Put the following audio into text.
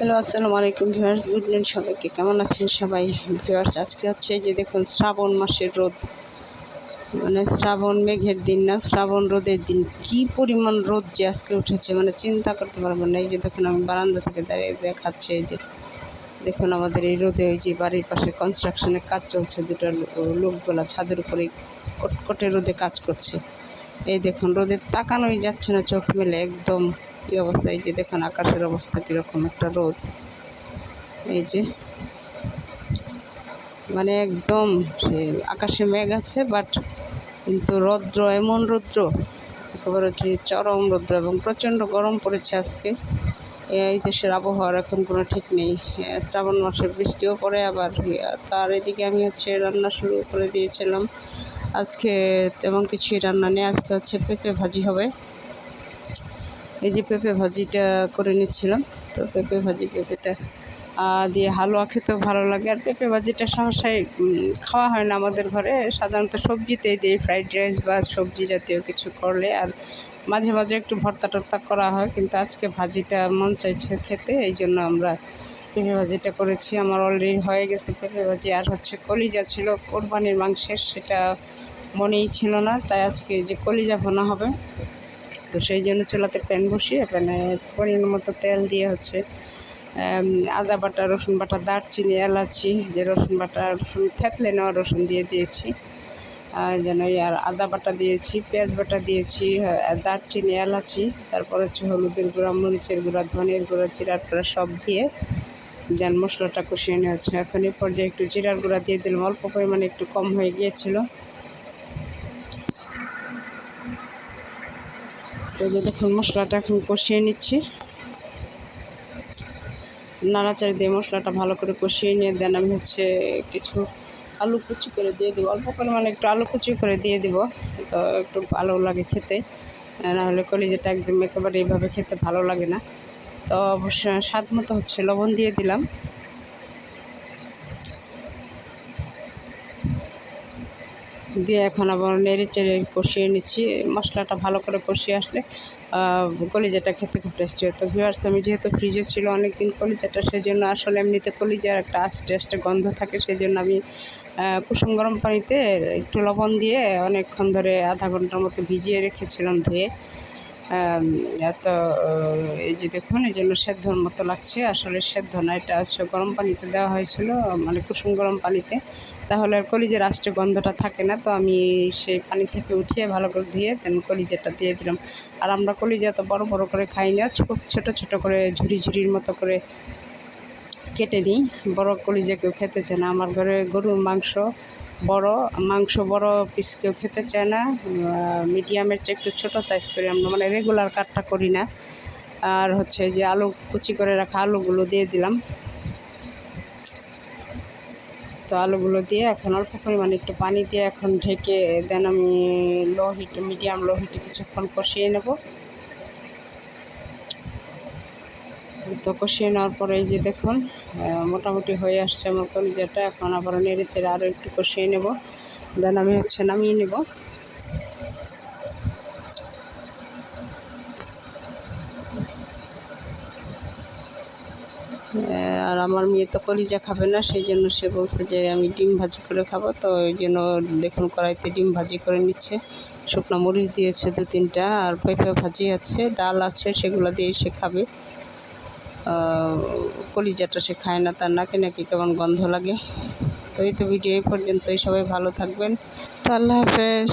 Hello, আসসালামু আলাইকুম viewers, good morning সবাইকে। কেমন আছেন সবাই? ভিউয়ার্স, আজকে হচ্ছে যে দেখুন, শ্রাবণ মাসের রোদ। মানে শ্রাবণ মেঘের দিন না, শ্রাবণ রোদের দিন। কি পরিমাণ রোদ যে আজকে উঠেছে মানে চিন্তা করতে পারবেন না। এই যে দেখুন, আমি বারান্দা থেকে দাঁড়িয়ে দেখাচ্ছে এই যে। দেখুন, আমাদের এই রোদে ওই যে বাড়ির পাশে কনস্ট্রাকশনের কাজ চলছে, দুটো লোকগুলা ছাদের উপরে কটকটে রোদে কাজ করছে। এই দেখুন রোদের তাকানোই যাচ্ছে না চোখ মেলে একদম কি অবস্থা? এই যে দেখুন আকাশের অবস্থা কীরকম একটা রোদ। এই যে মানে একদম সে আকাশে মেঘ আছে বাট কিন্তু রৌদ্র এমন রৌদ্র একেবারে চরম রৌদ্র এবং প্রচণ্ড গরম পড়েছে আজকে। এই দেশের আবহাওয়ার এখন কোনো ঠিক নেই। এ, শ্রাবণ মাসে বৃষ্টিও পড়ে আবার তার এদিকে আমি হচ্ছে রান্না শুরু করে দিয়েছিলাম। আজকে তেমন কিছুই রান্না নেই। আজকে হচ্ছে পেঁপে ভাজি হবে। এই যে পেঁপে ভাজিটা করে নিচ্ছিলাম, তো পেঁপে ভাজি পেঁপেটা দিয়ে হালুয়া খেতেও ভালো লাগে। আর পেঁপে ভাজিটা সহসাই খাওয়া হয় না আমাদের ঘরে। সাধারণত সবজিতেই দিই, ফ্রাইড রাইস বা সবজি জাতীয় কিছু করলে। আর মাঝে মাঝে একটু ভর্তা টর্তা করা হয়, কিন্তু আজকে ভাজিটা মন চাইছে খেতে। এই জন্য আমরা পেঁপে ভাজিটা করেছি। আমার অলরেডি হয়ে গেছে পেঁপে ভাজি। আর হচ্ছে কলিজা ছিল, কোরবানির মাংসের, সেটা মনেই ছিল না, তাই আজকে যে কলিজা ভোনা হবে। তো সেই জন্য চুলাতে প্যান বসিয়ে প্যানে পরিমাণ মতো তেল দিয়ে হচ্ছে আদা বাটা, রসুন বাটা, দারচিনি, এলাচি, যে রসুন বাটা, রসুন থেতলে নেওয়া রসুন দিয়ে দিয়েছি। আর যেন আর আদা বাটা দিয়েছি, পেঁয়াজ বাটা দিয়েছি দারচিনি, এলাচি, তারপর হচ্ছে হলুদের গুঁড়া, মরিচের গুঁড়া ধনের গুঁড়া, জিরার গুঁড়া সব দিয়ে দেন মশলাটা কষিয়ে নেওয়া হচ্ছে। এখন এই পর্যায়ে একটু জিরার গুঁড়া দিয়ে দিলাম, অল্প পরিমাণে একটু কম হয়ে গিয়েছিল। তো যে দেখুন, মশলাটা এখন কষিয়ে নিচ্ছি। নাড়াচাড়ি দিয়ে মশলাটা ভালো করে কষিয়ে নিয়ে দেন আমি হচ্ছে কিছু আলু কুচি করে দিয়ে দেবো। অল্প পরিমাণে একটু আলু কুচি করে দিয়ে দিব। তো একটু ভালো লাগে খেতে। নাহলে কলিজাটা একদম একেবারে এইভাবে খেতে ভালো লাগে না। তো অবশ্য স্বাদ মতো হচ্ছে লবণ দিয়ে দিলাম। দিয়ে এখন আবার নেড়ে চেড়ে কষিয়ে নিচ্ছি। মশলাটা ভালো করে কষিয়ে আসলে কলিজাটা খেতে খুব টেস্টি হতো ভিউয়ার্স আমি যেহেতু ফ্রিজে ছিল অনেক দিন কলিজাটা সেই জন্য আসলে এমনিতে কলিজার একটা আস্তে আস্তে গন্ধ থাকে সেই জন্য আমি কুসুম গরম পানিতে একটু লবণ দিয়ে অনেকক্ষণ ধরে আধা ঘণ্টার মতো ভিজিয়ে রেখেছিলাম ধুয়ে। এত এই যে দেখুন, এই জন্য সেদ্ধর মতো লাগছে। আসলে সেদ্ধ না, এটা হচ্ছে গরম পানিতে দেওয়া হয়েছিল মানে কুসুম গরম পানিতে। তাহলে আর কলিজের আষ্টে গন্ধটা থাকে না, তো আমি সেই পানি থেকে উঠিয়ে ভালো করে ধুয়ে দেন কলিজাটা দিয়ে দিলাম। আর আমরা কলিজা তো বড় বড় করে খাই না খুব ছোটো ছোটো করে ঝুড়ি ঝুড়ির মতো করে কেটে নিই। বড় কলিজা কেউ খেতে চায় না, আমার ঘরে গরুর মাংস বড় মাংস বড় পিস কেউ খেতে চায় না মিডিয়ামের চেয়ে একটু ছোটো সাইজ করি আমরা মানে রেগুলার কাটটা করি না। আর হচ্ছে যে আলু কুচি করে রাখা আলুগুলো দিয়ে দিলাম। তো আলুগুলো দিয়ে এখন অল্প পরিমাণে একটু পানি দিয়ে এখন ঢেকে দেন আমি লো হিট মিডিয়াম লো হিটে কিছুক্ষণ কষিয়ে নেব। তো কষিয়ে নেওয়ার পরে এই যে দেখুন মোটামুটি হয়ে আসছে মতন যেটা এখন আবার নেড়ে চেড়ে আরও একটু কষিয়ে নেব। দেন আমি হচ্ছে নামিয়ে নেব। আর আমার মেয়ে তো কলিজা খাবে না সেই জন্য সে বলছে যে আমি ডিম ভাজি করে খাব। তো ওই জন্য দেখুন কড়াইতে ডিম ভাজি করে নিচ্ছে। শুকনো মরিচ দিয়েছে দু তিনটা, আর পেঁপে ভাজি আছে, ডাল আছে, সেগুলো দিয়ে সে খাবে। কলিজাটা সে খায় না, তার নাকি নাকি কেমন গন্ধ লাগে। তো এই তো ভিডিও এই পর্যন্তই, সবাই ভালো থাকবেন। তো আল্লাহ হাফেজ।